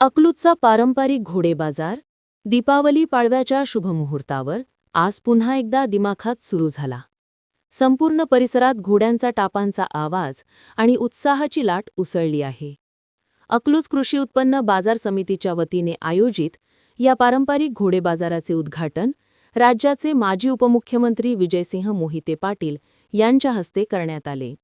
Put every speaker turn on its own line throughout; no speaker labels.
अकलूजचा पारंपरिक घोडे बाजार दीपावली पाळव्याच्या शुभमुहूर्तावर आज पुन्हा एकदा दिमाखात सुरू झाला. संपूर्ण परिसरात घोड्यांचा टापांचा आवाज आणि उत्साहाची लाट उसळली आहे. अकलूज कृषी उत्पन्न बाजार समितीच्या वतीने आयोजित या पारंपरिक घोडे बाजाराचे उद्घाटन राज्याचे माजी उपमुख्यमंत्री विजयसिंह मोहिते पाटील यांच्या हस्ते करण्यात आले.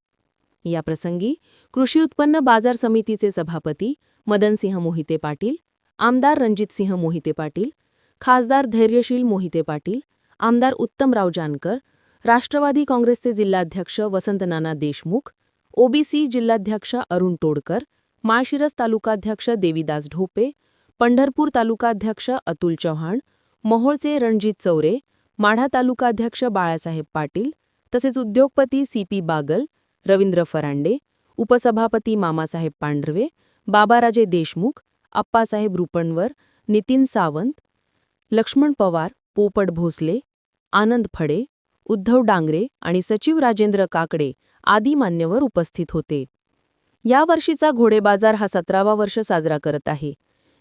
याप्रसंगी कृषी उत्पन्न बाजार समितीचे सभापती मदनसिंह मोहिते पाटील आमदार रणजितसिंह मोहिते पाटील खासदार धैर्यशील मोहिते पाटील आमदार उत्तमराव जानकर राष्ट्रवादी काँग्रेसचे जिल्हाध्यक्ष वसंतनाना देशमुख ओबीसी जिल्हाध्यक्ष अरुण टोडकर माळशिरस तालुकाध्यक्ष देवीदास ढोपे पंढरपूर तालुकाध्यक्ष अतुल चव्हाण मोहोळचे रणजित चौरे माढा तालुकाध्यक्ष बाळासाहेब पाटील तसेच उद्योगपती सी पी बागल रवींद्र फरांडे उपसभापती मामासाहेब पांढरवे बाबाराजे देशमुख आप्पासाहेब रुपणवर नितीन सावंत लक्ष्मण पवार पोपट भोसले आनंद फडे उद्धव डांगरे आणि सचिव राजेंद्र काकडे आदी मान्यवर उपस्थित होते. यावर्षीचा घोडे बाजार हा सतरावा वर्ष साजरा करत आहे.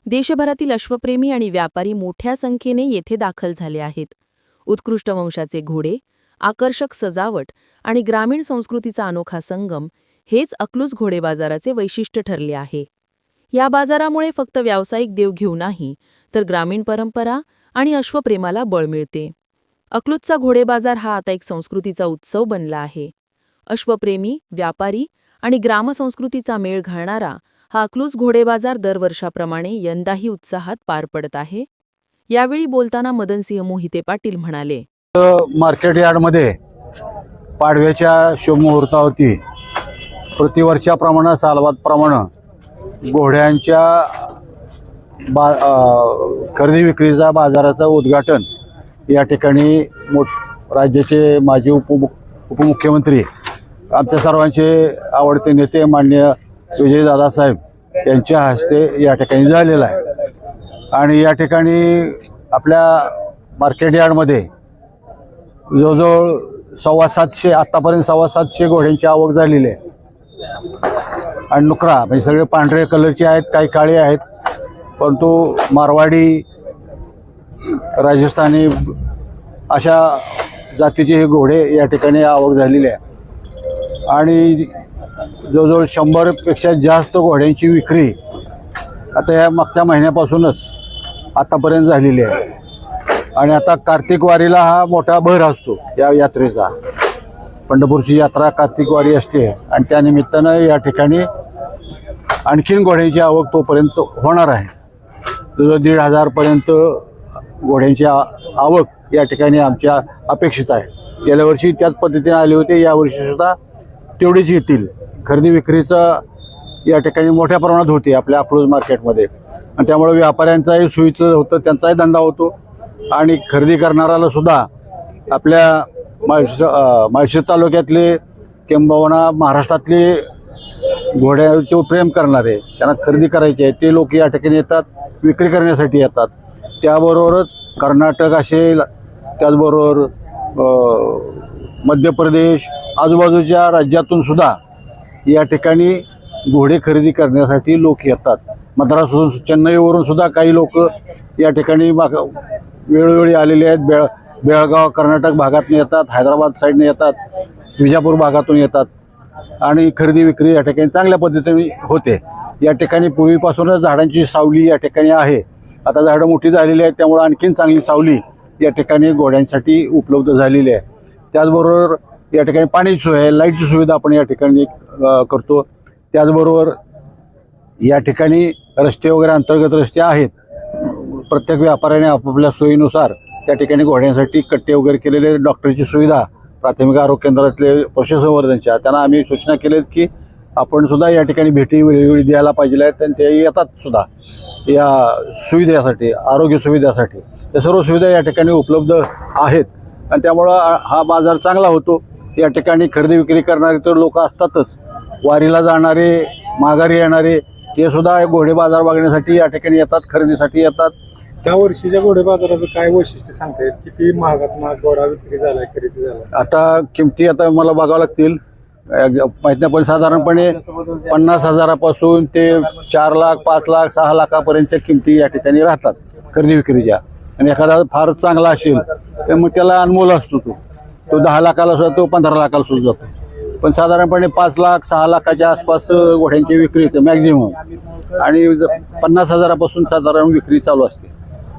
देशभरातील अश्वप्रेमी आणि व्यापारी मोठ्या संख्येने येथे दाखल झाले आहेत. उत्कृष्ट वंशाचे घोडे आकर्षक सजावट आणि ग्रामीण संस्कृतीचा अनोखा संगम हेच अकलूज घोडे बाजाराचे वैशिष्ट्य ठरले आहे. या बाजारामुळे फक्त व्यावसायिक देवघेव नाही तर ग्रामीण परंपरा आणि अश्वप्रेमाला बळ मिळते. अकलूजचा घोडे बाजार हा आता एक संस्कृतीचा उत्सव बनला आहे. अश्वप्रेमी व्यापारी आणि ग्रामसंस्कृतीचा मेळ घालणारा हा अकलूज घोडे बाजार दरवर्षाप्रमाणे यंदाही उत्साहात पार पडत आहे. यावेळी बोलताना मदनसिंह मोहिते पाटील म्हणाले
मार्केट यार्डमध्ये पाडव्याच्या शुभमुहूर्तावरती प्रतिवर्षाप्रमाणे सालवादप्रमाणे घोड्यांच्या बा खरेदी विक्रीचा बाजाराचं उद्घाटन या ठिकाणी मोठ राज्याचे माजी उपमु उपमुख्यमंत्री आमच्या सर्वांचे आवडते नेते मान्य विजय दादासाहेब यांच्या हस्ते या ठिकाणी झालेलं आहे. आणि या ठिकाणी आपल्या मार्केट यार्डमध्ये जवळजवळ सव्वा सातशे आत्तापर्यंत सव्वा सातशे घोड्यांची आवक झालेली आहे. आणि नुकरा म्हणजे सगळे पांढरे कलरचे आहेत काही काळे आहेत. परंतु मारवाडी राजस्थानी अशा जातीचे हे घोडे या ठिकाणी आवक झालेली आहे. आणि जवळजवळ शंभरपेक्षा जास्त घोड्यांची विक्री आता या मागच्या महिन्यापासूनच आतापर्यंत झालेली आहे. आणि आता कार्तिक वारीला हा मोठा भर असतो या यात्रेचा. पंढरपूरची यात्रा कार्तिक वारी असते आणि त्यानिमित्तानं या ठिकाणी आणखीन घोड्यांची आवक तोपर्यंत होणार आहे. जवळ दीड हजारपर्यंत घोड्यांची आ- आवक या ठिकाणी आमच्या अपेक्षित आहे. गेल्या वर्षी त्याच पद्धतीने आले होते यावर्षीसुद्धा तेवढीच येतील. खरेदी विक्रीचं या ठिकाणी मोठ्या प्रमाणात होते आपल्या अकलूज मार्केटमध्ये. आणि त्यामुळे व्यापाऱ्यांचाही सोयीचं होतं त्यांचाही धंदा होतो. आणि खरेदी करणाऱ्याला सुद्धा आपल्या माळशी माळशी तालुक्यातले किंबहुना महाराष्ट्रातले घोड्याचे प्रेम करणारे त्यांना खरेदी करायचे आहे ते लोक या ठिकाणी येतात विक्री करण्यासाठी येतात. त्याबरोबरच कर्नाटक असेल त्याचबरोबर मध्य प्रदेश आजूबाजूच्या राज्यातून सुद्धा या ठिकाणी घोडे खरेदी करण्यासाठी लोक येतात. मद्रासहून चेन्नईवरून सुद्धा काही लोक या ठिकाणी माग वेळोवेळी आलेले आहेत. बेळ बेळगाव कर्नाटक भागातून येतात हैदराबाद साईडने येतात विजापूर भागातून येतात. आणि खरेदी विक्री या ठिकाणी चांगल्या पद्धतीने होते. या ठिकाणी पूर्वीपासूनच झाडांची सावली या ठिकाणी आहे. आता झाडं मोठी झालेली आहेत त्यामुळे आणखीन चांगली सावली या ठिकाणी घोड्यांसाठी उपलब्ध झालेली आहे. त्याचबरोबर या ठिकाणी पाण्याची सोय आहे लाईटची सुविधा आपण या ठिकाणी करतो. त्याचबरोबर या ठिकाणी रस्ते वगैरे अंतर्गत रस्ते आहेत. प्रत्येक व्यापाऱ्याने आपापल्या सोयीनुसार त्या ठिकाणी घोड्यांसाठी कट्टे वगैरे केलेले डॉक्टरची सुविधा प्राथमिक आरोग्य केंद्रातले पशुसंवर्धनच्या त्यांना आम्ही सूचना केल्यात की आपण सुद्धा या ठिकाणी भेटी वेळोवेळी द्यायला पाहिजे आहेत आणि ते येतात सुद्धा. या सुविधेसाठी आरोग्य सुविधेसाठी. या सर्व सुविधा या ठिकाणी उपलब्ध आहेत. आणि त्यामुळं हा- हा बाजार चांगला होतो. या ठिकाणी खरेदी विक्री करणारे तर लोक असतातच. वारीला जाणारे माघारी येणारे ते सुद्धा घोडे बाजार बघण्यासाठी या ठिकाणी येतात खरेदीसाठी येतात.
त्या वर्षीच्या घोडे बाजाराचं काय वैशिष्ट्य सांगता येईल? किती महागात महाग घोडा विक्री झालाय खरेदी झालाय?
आता किमती आता मला बघावं लागतील. माहीत पण साधारणपणे पन्नास हजारापासून ते चार लाख पाच लाख सहा लाखापर्यंतच्या किमती या ठिकाणी राहतात खरेदी विक्रीच्या. आणि एखादा फार चांगला असेल तर मग त्याला अनमोल असतो तो. तो दहा लाखाला सुद्धा तो पंधरा लाखाला सुद्धा जातो. पण साधारणपणे पाच लाख सहा लाखाच्या आसपास घोड्यांची विक्री होते मॅक्झिमम आणि पन्नास हजारापासून साधारण विक्री चालू असते.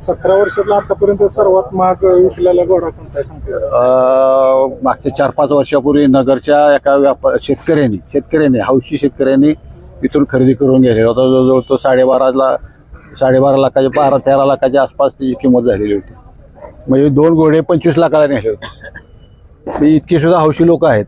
सतरा वर्षातला आतापर्यंत सर्वात महाग विकलेला घोडा कोणता सांगते
मागच्या चार पाच वर्षापूर्वी नगरच्या एका व्यापार शेतकऱ्यांनी शेतकऱ्यांनी हौशी शेतकऱ्यांनी इथून खरेदी करून गेलेला होता. जवळजवळ तो साडेबाराला साडेबारा लाखाच्या बारा तेरा लाखाच्या आसपास त्याची किंमत झालेली होती. म्हणजे दोन घोडे पंचवीस लाखाला नेले होते. म्हणजे इतकी सुद्धा हौशी लोक आहेत.